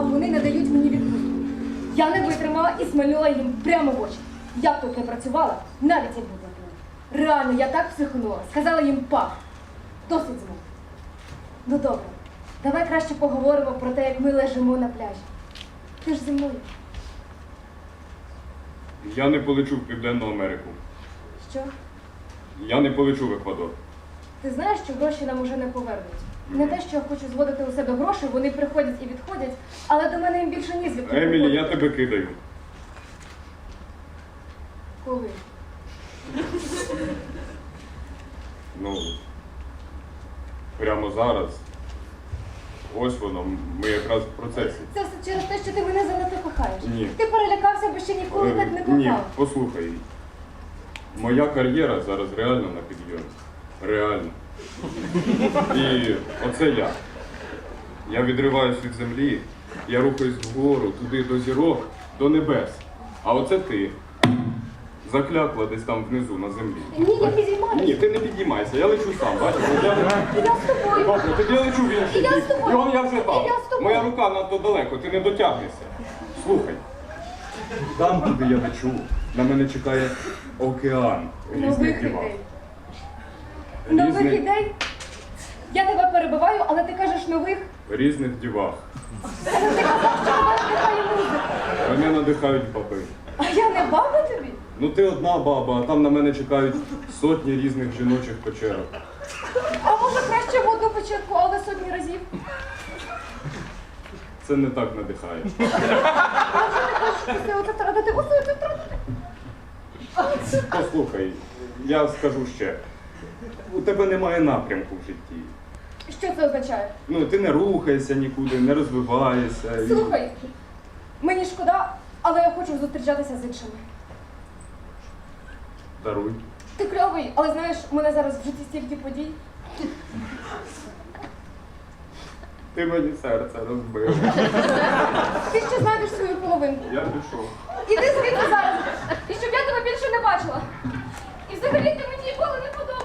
а вони не дають мені відпустку. Я не витримала і смальнула їм прямо в очі. Я б тут не працювала, навіть якби платила. Реально, я так психанула, сказала їм пах. Досить змов. Ну добре, давай краще поговоримо про те, як ми лежимо на пляжі. Ти ж зі мною. Я не полечу в Південну Америку. Що? Я не полечу в Еквадор. Ти знаєш, що гроші нам уже не повернуть. Не те, що я хочу зводити у себе гроші, вони приходять і відходять, але до мене їм більше ні звідки. Емілі, я тебе кидаю. Коли? Ну, прямо зараз. Ось воно, ми якраз в процесі. Це все через те, що ти мене занадто кохаєш. Ні. Ти перелякався, бо ще ніколи так не Е, Ні, кохав. послухай. Моя кар'єра зараз реально на підйомі. Реально. І оце я. Я відриваюсь від землі, я рухаюсь вгору, туди до зірок, до небес. А оце ти. Заклякла десь там внизу на землі. Ні, я підіймаюся. Ні, ти не підіймайся, я лечу сам, бачиш? Я. Я з тобою. Добре, тоді я лечу в інший я з тобою. Он я вже там. Я з тобою. Моя рука надто далеко, ти не дотягнешся. Слухай. Там, куди я лечу, на мене чекає океан різних дівах. Нових Різних, ідей? Я тебе перебиваю, але ти кажеш нових. різних дівах. Ти казав, що. Вони надихають баби. А я не баба тобі? Ну ти одна баба, а там на мене чекають сотні різних жіночих печерок. А може краще в одну печерку, але сотні разів? Це не так надихає. А вже ти що це оце тратити, оце це. Послухай, я скажу ще. У тебе немає напрямку в житті. Що це означає? Ну, ти не рухаєшся нікуди, не розвиваєшся. і- Слухай, мені шкода, але я хочу зустрічатися з іншими. Даруй. Ти кльовий, але знаєш, у мене зараз в житті стільки подій. Ти мені серце розбив. Ти ще знайдеш свою половинку. Я пішов. Іди звідти зараз! І щоб я тебе більше не бачила. І взагалі ти мені ніколи не подобаєшся.